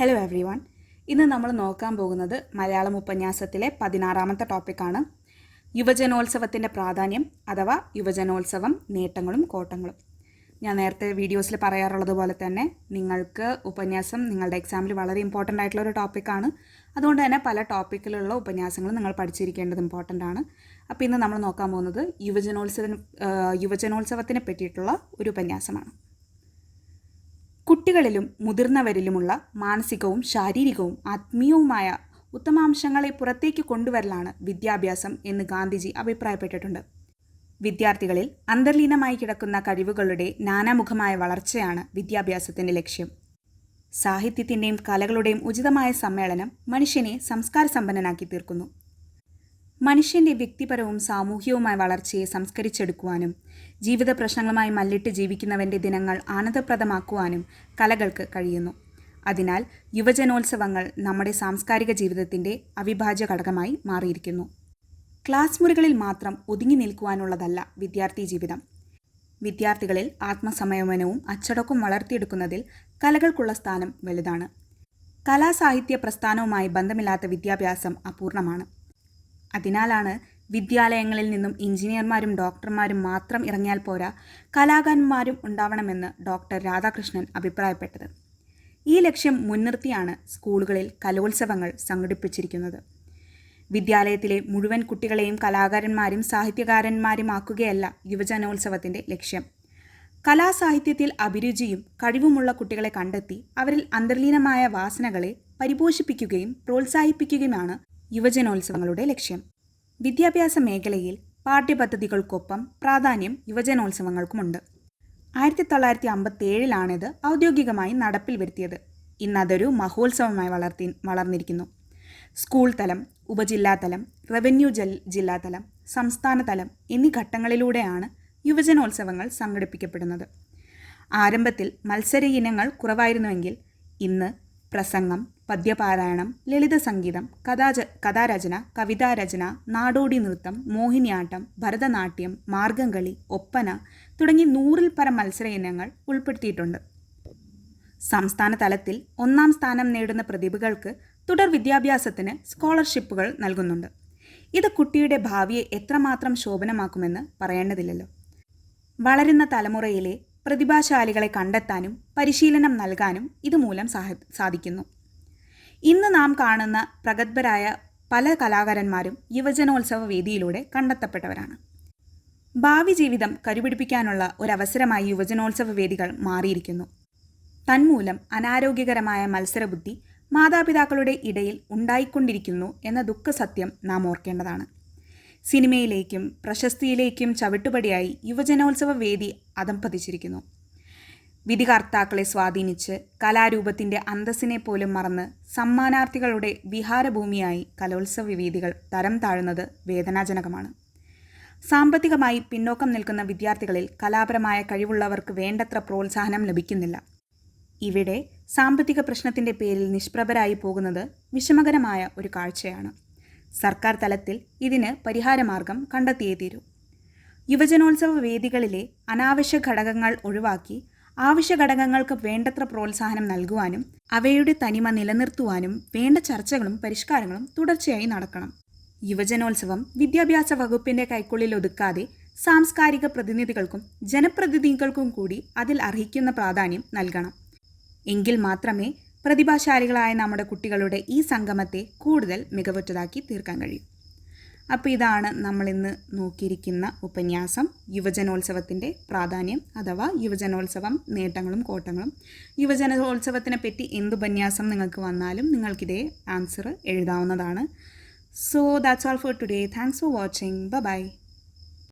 Hello every one ഇന്ന് നമ്മൾ നോക്കാൻ പോകുന്നത് മലയാളം ഉപന്യാസത്തിലെ പതിനാറാമത്തെ ടോപ്പിക്കാണ് യുവജനോത്സവത്തിന്റെ പ്രാധാന്യം അഥവാ യുവജനോത്സവം നേട്ടങ്ങളും കോട്ടങ്ങളും. ഞാൻ നേരത്തെ വീഡിയോസിൽ പറയാറുള്ളത് പോലെ തന്നെ നിങ്ങൾക്ക് ഉപന്യാസം നിങ്ങളുടെ എക്സാമിൽ വളരെ ഇമ്പോർട്ടന്റ് ആയിട്ടുള്ള ഒരു ടോപ്പിക്കാണ് അതുകൊണ്ട് തന്നെ പല ടോപ്പിക്കിലുള്ള ഉപന്യാസങ്ങളും നിങ്ങൾ പഠിച്ചിരിക്കേണ്ടത് ഇമ്പോർട്ടന്റ് ആണ്. അപ്പോൾ ഇന്ന് നമ്മൾ നോക്കാൻ പോകുന്നത് യുവജനോത്സവ യുവജനോത്സവത്തിനെ പറ്റിയിട്ടുള്ള ഒരു ഉപന്യാസമാണ്. കുട്ടികളിലും മുതിർന്നവരിലുമുള്ള മാനസികവും ശാരീരികവും ആത്മീയവുമായ ഉത്തമാംശങ്ങളെ പുറത്തേക്ക് കൊണ്ടുവരലാണ് വിദ്യാഭ്യാസം എന്ന് ഗാന്ധിജി അഭിപ്രായപ്പെട്ടിട്ടുണ്ട്. വിദ്യാർത്ഥികളിൽ അന്തർലീനമായി കിടക്കുന്ന കഴിവുകളുടെ നാനാമുഖമായ വളർച്ചയാണ് വിദ്യാഭ്യാസത്തിന്റെ ലക്ഷ്യം. സാഹിത്യത്തിന്റെയും കലകളുടെയും ഉചിതമായ സമ്മേളനം മനുഷ്യനെ സംസ്കാര സമ്പന്നനാക്കി തീർക്കുന്നു. മനുഷ്യന്റെ വ്യക്തിപരവും സാമൂഹികവുമായ വളർച്ചയെ സംസ്കരിച്ചെടുക്കുവാനും ജീവിത പ്രശ്നങ്ങളുമായി മല്ലിട്ട് ജീവിക്കുന്നവന്റെ ദിനങ്ങൾ ആനന്ദപ്രദമാക്കുവാനും കലകൾക്ക് കഴിയുന്നു. അതിനാൽ യുവജനോത്സവങ്ങൾ നമ്മുടെ സാംസ്കാരിക ജീവിതത്തിന്റെ അവിഭാജ്യ ഘടകമായി മാറിയിരിക്കുന്നു. ക്ലാസ് മുറികളിൽ മാത്രം ഒതുങ്ങി നിൽക്കുവാനുള്ളതല്ല വിദ്യാർത്ഥി ജീവിതം. വിദ്യാർത്ഥികളിൽ ആത്മസമയമനവും അച്ചടക്കവും വളർത്തിയെടുക്കുന്നതിൽ കലകൾക്കുള്ള സ്ഥാനം വലുതാണ്. കലാസാഹിത്യ പ്രസ്ഥാനവുമായി ബന്ധമില്ലാത്ത വിദ്യാഭ്യാസം അപൂർണമാണ്. അതിനാലാണ് വിദ്യാലയങ്ങളിൽ നിന്നും എഞ്ചിനീയർമാരും ഡോക്ടർമാരും മാത്രം ഇറങ്ങിയാൽ പോരാ കലാകാരന്മാരും ഉണ്ടാവണമെന്ന് ഡോക്ടർ രാധാകൃഷ്ണൻ അഭിപ്രായപ്പെട്ടത്. ഈ ലക്ഷ്യം മുൻനിർത്തിയാണ് സ്കൂളുകളിൽ കലോത്സവങ്ങൾ സംഘടിപ്പിച്ചിരിക്കുന്നത്. വിദ്യാലയത്തിലെ മുഴുവൻ കുട്ടികളെയും കലാകാരന്മാരും സാഹിത്യകാരന്മാരുമാക്കുകയല്ല യുവജനോത്സവത്തിന്റെ ലക്ഷ്യം. കലാസാഹിത്യത്തിൽ അഭിരുചിയും കഴിവുമുള്ള കുട്ടികളെ കണ്ടെത്തി അവരിൽ അന്തർലീനമായ വാസനകളെ പരിപോഷിപ്പിക്കുകയും പ്രോത്സാഹിപ്പിക്കുകയുമാണ് യുവജനോത്സവങ്ങളുടെ ലക്ഷ്യം. വിദ്യാഭ്യാസ മേഖലയിൽ പാഠ്യപദ്ധതികൾക്കൊപ്പം പ്രാധാന്യം യുവജനോത്സവങ്ങൾക്കുമുണ്ട്. ആയിരത്തി തൊള്ളായിരത്തി അമ്പത്തി ഏഴിലാണിത് ഔദ്യോഗികമായി നടപ്പിൽ വരുത്തിയത്. ഇന്നതൊരു മഹോത്സവമായി വളർത്തി വളർന്നിരിക്കുന്നു. സ്കൂൾ തലം ഉപജില്ലാതലം റവന്യൂ ജൽ ജില്ലാതലം സംസ്ഥാനതലം എന്നീ ഘട്ടങ്ങളിലൂടെയാണ് യുവജനോത്സവങ്ങൾ സംഘടിപ്പിക്കപ്പെടുന്നത്. ആരംഭത്തിൽ മത്സര ഇനങ്ങൾ കുറവായിരുന്നുവെങ്കിൽ ഇന്ന് പ്രസംഗം പദ്യപാരായണം ലളിത സംഗീതം കഥാച കഥാരചന കവിതാരചന നാടോടി നൃത്തം മോഹിനിയാട്ടം ഭരതനാട്യം മാർഗംകളി ഒപ്പന തുടങ്ങി നൂറിൽ പരം മത്സര ഇനങ്ങൾ ഉൾപ്പെടുത്തിയിട്ടുണ്ട്. സംസ്ഥാന തലത്തിൽ ഒന്നാം സ്ഥാനം നേടുന്ന പ്രതിഭകൾക്ക് തുടർ വിദ്യാഭ്യാസത്തിന് സ്കോളർഷിപ്പുകൾ നൽകുന്നുണ്ട്. ഇത് കുട്ടിയുടെ ഭാവിയെ എത്രമാത്രം ശോഭനമാക്കുമെന്ന് പറയേണ്ടതില്ലല്ലോ. വളരുന്ന തലമുറയിലെ പ്രതിഭാശാലികളെ കണ്ടെത്താനും പരിശീലനം നൽകാനും ഇതുമൂലം സാധിക്കുന്നു. ഇന്ന് നാം കാണുന്ന പ്രഗത്ഭരായ പല കലാകാരന്മാരും യുവജനോത്സവ വേദിയിലൂടെ കണ്ടെത്തപ്പെട്ടവരാണ്. ഭാവി ജീവിതം കരുപിടിപ്പിക്കാനുള്ള ഒരവസരമായി യുവജനോത്സവ വേദികൾ മാറിയിരിക്കുന്നു. തന്മൂലം അനാരോഗ്യകരമായ മത്സരബുദ്ധി മാതാപിതാക്കളുടെ ഇടയിൽ ഉണ്ടായിക്കൊണ്ടിരിക്കുന്നു എന്ന ദുഃഖസത്യം നാം ഓർക്കേണ്ടതാണ്. സിനിമയിലേക്കും പ്രശസ്തിയിലേക്കും ചവിട്ടുപടിയായി യുവജനോത്സവ വേദി അധംപതിച്ചിരിക്കുന്നു വിധികർത്താക്കളെ സ്വാധീനിച്ച് കലാരൂപത്തിന്റെ അന്തസ്സിനെ പോലും മറന്ന് സമ്മാനാർത്ഥികളുടെ വിഹാരഭൂമിയായി കലോത്സവ വേദികൾ തരം താഴുന്നത് വേദനാജനകമാണ്. സാമ്പത്തികമായി പിന്നോക്കം നിൽക്കുന്ന വിദ്യാർത്ഥികളിൽ കലാപരമായ കഴിവുള്ളവർക്ക് വേണ്ടത്ര പ്രോത്സാഹനം ലഭിക്കുന്നില്ല. ഇവിടെ സാമ്പത്തിക പ്രശ്നത്തിന്റെ പേരിൽ നിഷ്പ്രഭരായി പോകുന്നത് വിഷമകരമായ ഒരു കാഴ്ചയാണ്. സർക്കാർ തലത്തിൽ ഇതിന് പരിഹാരമാർഗം കണ്ടെത്തിയേ തീരൂ യുവജനോത്സവ വേദികളിലെ അനാവശ്യ ഘടകങ്ങൾ ഒഴിവാക്കി ആവശ്യ ഘടകങ്ങൾക്ക് വേണ്ടത്ര പ്രോത്സാഹനം നൽകുവാനും അവയുടെ തനിമ നിലനിർത്തുവാനും വേണ്ട ചർച്ചകളും പരിഷ്കാരങ്ങളും തുടർച്ചയായി നടക്കണം. യുവജനോത്സവം വിദ്യാഭ്യാസ വകുപ്പിന്റെ കൈക്കുള്ളിൽ ഒതുക്കാതെ സാംസ്കാരിക പ്രതിനിധികൾക്കും ജനപ്രതിനിധികൾക്കും കൂടി അതിൽ അർഹിക്കുന്ന പ്രാധാന്യം നൽകണം. എങ്കിൽ മാത്രമേ പ്രതിഭാശാലികളായ നമ്മുടെ കുട്ടികളുടെ ഈ സംഗമത്തെ കൂടുതൽ മികവുറ്റതാക്കി തീർക്കാൻ കഴിയും. അപ്പോൾ ഇതാണ് നമ്മളിന്ന് നോക്കിയിരിക്കുന്ന ഉപന്യാസം. യുവജനോത്സവത്തിന്റെ പ്രാധാന്യം അഥവാ യുവജനോത്സവം നേട്ടങ്ങളും കോട്ടങ്ങളും. യുവജനോത്സവത്തിനെ പറ്റി എന്ത് ഉപന്യാസം നിങ്ങൾക്ക് വന്നാലും നിങ്ങൾക്കിതേ ആൻസർ എഴുതാവുന്നതാണ്. So that's all for today thanks for watching bye